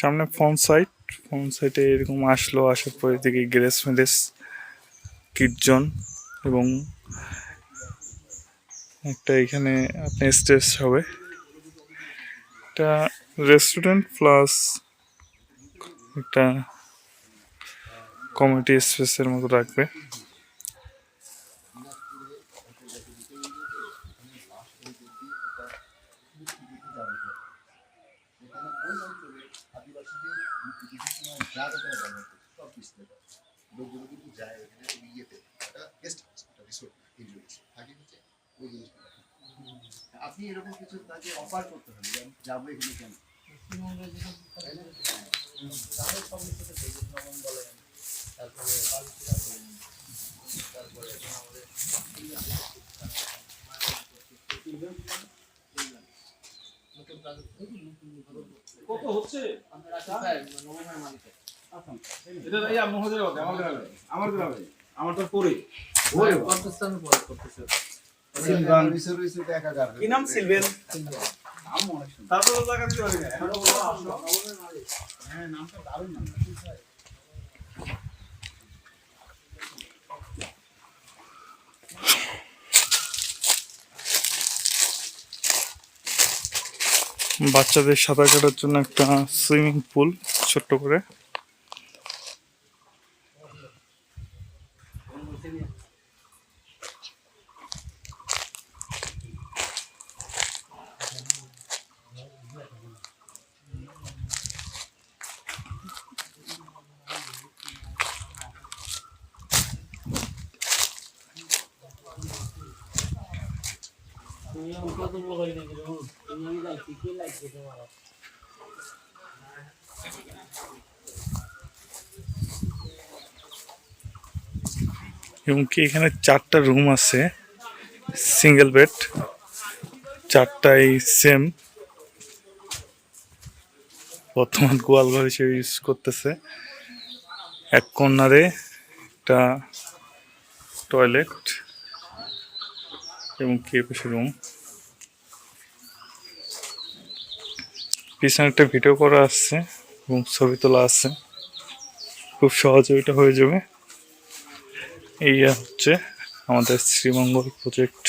সামনে phone site phone সাইটে এরকম আসলো, আসার পরে দিকে গ্রেস ম্যারেজ কিটজন এবং একটা এখানে আপনি স্টেজ হবে। একটা রেস্টুরেন্ট প্লাস একটা কমিটি স্পেসের মতো রাখবে। লোকগুলো কিন্তু যায় ইয়েতে একটা গেস্ট হাউস আপনি এরকম কিছু তাকে অফার করতে হবে যাব এখানে কেন কত হচ্ছে? এটা হবে, আমার গ্রামে আমার গ্রামে আমার তো পরে। রিসোর্ট রিসোর্ট একাকার কি নাম? সিলভেন। তারপর তো টাকা দিতে পারি না। হ্যাঁ নামটা দারুণ নাম। বাচ্চাদের সাঁতার কাটার জন্য একটা সুইমিং পুল ছোট্ট করে। এবং কি এখানে চারটা রুম আছে সিঙ্গেল বেড চারটাই সেম বর্তমান গোয়াল ঘর হিসেবে ইউজ করতেছে। এক কর্নারে একটা টয়লেট এবং কি পাশে রুম পিছনে একটা ভিডিও করা আসছে এবং ছবি তোলা আসছে খুব সহজে ওইটা হয়ে যাবে। এই হচ্ছে আমাদের শ্রীমঙ্গল প্রজেক্ট